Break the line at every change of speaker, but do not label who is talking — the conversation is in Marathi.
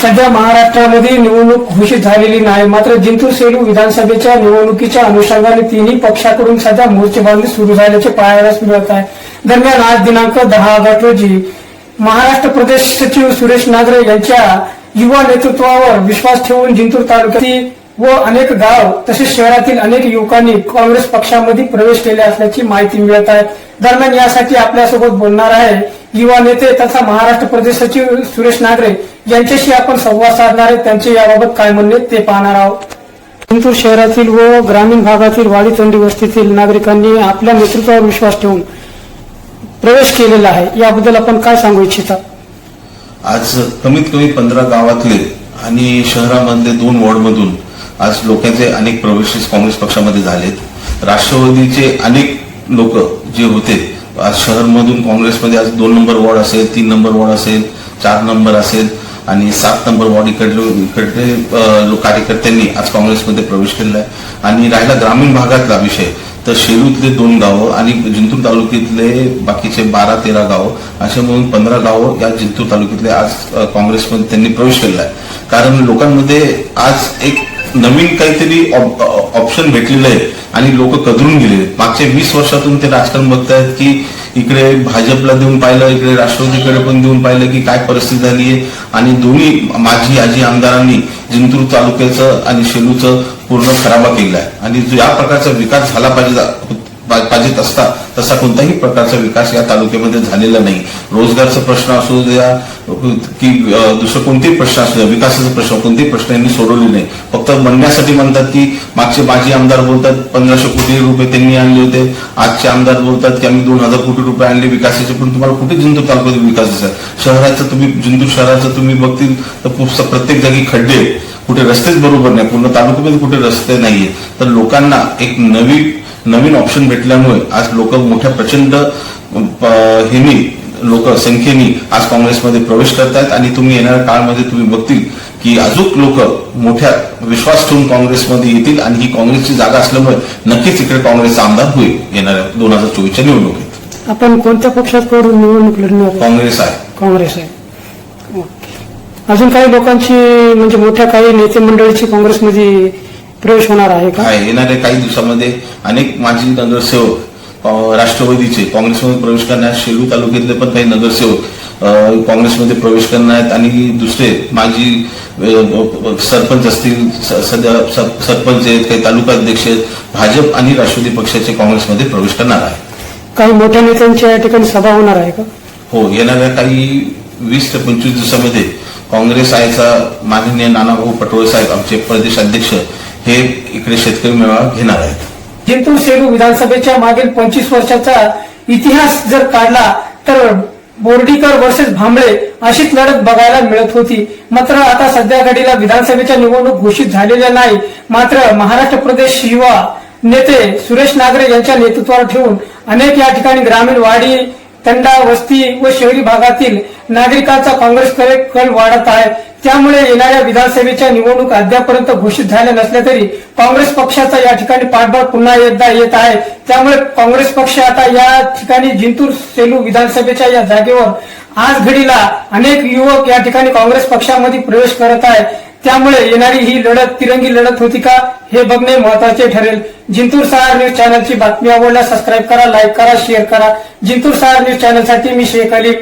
सध्या महाराष्ट्रामध्ये निवडणूक घोषित झालेली नाही. मात्र जिंतूर सेलू विधानसभेच्या निवडणुकीच्या अनुषंगाने तिन्ही पक्षाकडून सध्या मोर्चेबांधणी सुरू झाल्याचे पाहायला मिळत आहे. दरम्यान आज दिनांक दहा ऑगस्ट रोजी महाराष्ट्र प्रदेश सचिव सुरेश नागरे यांच्या युवा नेतृत्वावर विश्वास ठेवून जिंतूर तालुक्यातील व अनेक गाव तसेच शहरातील अनेक युवकांनी काँग्रेस पक्षामध्ये प्रवेश केला असल्याची माहिती मिळत आहे. दरम्यान यासाठी आपल्यासोबत बोलणार आहे युवा नेते तथा महाराष्ट्र प्रदेश सचिव सुरेश नागरे. यांच्याशी आपण संवाद साधणार आहे. त्यांचे याबाबत काय म्हणणे ते पाहणार आहोत. जिंतूर शहरातील व ग्रामीण भागातील वाडी तंडी वस्तीतील नागरिकांनी आपल्या नेतृत्वावर विश्वास ठेवून प्रवेश केलेला आहे. याबद्दल आपण काय सांगू इच्छिता?
आज कमीत कमी पंधरा गावातले आणि शहरामधले दोन वॉर्डमधून आज लोकांचे अनेक प्रवेश काँग्रेस पक्षामध्ये झालेत. राष्ट्रवादीचे अनेक लोक जे होते आज शहरमधून काँग्रेसमध्ये आज दोन नंबर वॉर्ड असेल तीन नंबर वॉर्ड असेल चार नंबर असेल आणि सात नंबर वॉर्ड इकडले इकडले कार्यकर्त्यांनी आज काँग्रेसमध्ये प्रवेश केलेला आहे. आणि राहिला ग्रामीण भागातला विषय तर शेलूतले दोन गावं आणि जिंतूर तालुक्यातले बाकीचे बारा तेरा गावं असे म्हणून पंधरा गावं या जिंतूर तालुक्यातले आज काँग्रेसमध्ये त्यांनी प्रवेश केलेला आहे. कारण लोकांमध्ये आज एक नवीन काहीतरी ऑप्शन भेटलेलं आहे आणि लोक कदरून गेले. मागच्या वीस वर्षातून ते राजकारण बघतायत की इकडे भाजपला देऊन पाहिलं इकडे राष्ट्रवादीकडे पण देऊन पाहिलं की काय परिस्थिती झाली आहे. आणि दोन्ही माझी आजी आमदारांनी जिंतूर तालुक्याचं आणि शेलूचं पूर्ण खराबा केला आहे. आणि जो या प्रकारचा विकास झाला पाहिजे पा- पाहिजेत असता तसा कोणताही प्रकारचा विकास या तालुक्यामध्ये झालेला नाही. रोजगारचा प्रश्न असू द्या की दुसरं कोणतेही प्रश्न असू द्या विकासाचा प्रश्न कोणतेही प्रश्न यांनी सोडवले नाही. फक्त म्हणण्यासाठी म्हणतात की मागचे माजी आमदार बोलतात पंधराशे कोटी रुपये त्यांनी आणले होते. आजचे आमदार बोलतात की आम्ही दोन हजार कोटी रुपये आणले विकासाचे पण तुम्हाला कुठे जिंतूर तालुक्यात विकास दिसत शहराचं तुम्ही जिंतूर शहराचं तुम्ही बघतील तर खूप- प्रत्येक जागी खड्डे कुठे रस्तेच बरोबर नाही पूर्ण तालुक्यामध्ये कुठे रस्ते नाहीये तर लोकांना एक नवी नवीन ऑप्शन भेटल्यामुळे आज लोक मोठ्या प्रचंड हेनी लोक संख्येने आज काँग्रेसमध्ये प्रवेश करतायत आणि तुम्ही येणाऱ्या काळामध्ये तुम्ही बघतील की अजून लोक मोठ्या विश्वास ठेवून काँग्रेसमध्ये येतील आणि ही काँग्रेसची जागा असल्यामुळे नक्कीच इकडे काँग्रेसचा आमदार होईल येणाऱ्या दोन हजार चोवीसच्या निवडणुकीत
आपण कोणत्या पक्षाकडून निवडणूक लढणार आहे?
काँग्रेस आहे
काँग्रेस आहे. अजून काही लोकांची म्हणजे मोठ्या काही नेते मंडळीची काँग्रेसमध्ये प्रवेश होणार आहे का?
आहे. येणाऱ्या काही दिवसामध्ये अनेक माजी नगरसेवक अ, राष्ट्रवादीचे काँग्रेसमध्ये प्रवेश करण्यास शेलू तालुक्यातले पण काही नगरसेवक अ, काँग्रेसमध्ये प्रवेश करणार आहेत आणि दुसरे माजी अ, सरपंच असतील स- सध्या सरपंच आहेत काही तालुका अध्यक्ष आहेत भाजप आणि राष्ट्रवादी पक्षाचे काँग्रेसमध्ये प्रवेश करणार आहे.
काही मोठ्या नेत्यांच्या या ठिकाणी सभा होणार आहे का?
हो येणाऱ्या काही वीस ते पंचवीस दिवसामध्ये काँग्रेस आयचा माननीय नानाभाऊ पटोळे साहेब आमचे प्रदेश अध्यक्ष हे इकडे शेतकरी मेळावा घेणार आहेत.
जिंतूर सेलू विधानसभेच्या मागील पंचवीस वर्षाचा इतिहास जर काढला तर बोर्डीकर वर्सेस भांबळे अशीच लढत बघायला मिळत होती. मात्र आता सध्या घडीला विधानसभेच्या निवडणूक घोषित झालेल्या नाही. मात्र महाराष्ट्र प्रदेश युवा नेते सुरेश नागरे यांच्या नेतृत्वावर ठेवून अनेक या ठिकाणी ग्रामीण वाडी तंडा वस्ती व शहरी भागातील नागरिकांचा काँग्रेसकडे कल वाढत आहे. त्यामुळे येणाऱ्या विधानसभेच्या निवडणूक अद्यापर्यंत घोषित झाल्या नसल्या तरी काँग्रेस पक्षाचा या ठिकाणी पाठबळ पुन्हा एकदा येत आहे. त्यामुळे काँग्रेस पक्ष आता या ठिकाणी जिंतूर सेलू विधानसभेच्या या जागेवर आज घडीला अनेक युवक या ठिकाणी काँग्रेस पक्षामध्ये प्रवेश करत आहे त्यामुळे येणारी ही लढत तिरंगी लढत होती का हे बघणे महत्त्वाचे ठरेल. जिंतूर सहार न्यूज चॅनलची बातमी आवडल्यास सबस्क्राईब करा लाईक करा शेअर करा. जिंतूर सहार न्यूज चॅनलसाठी मी शेख अली.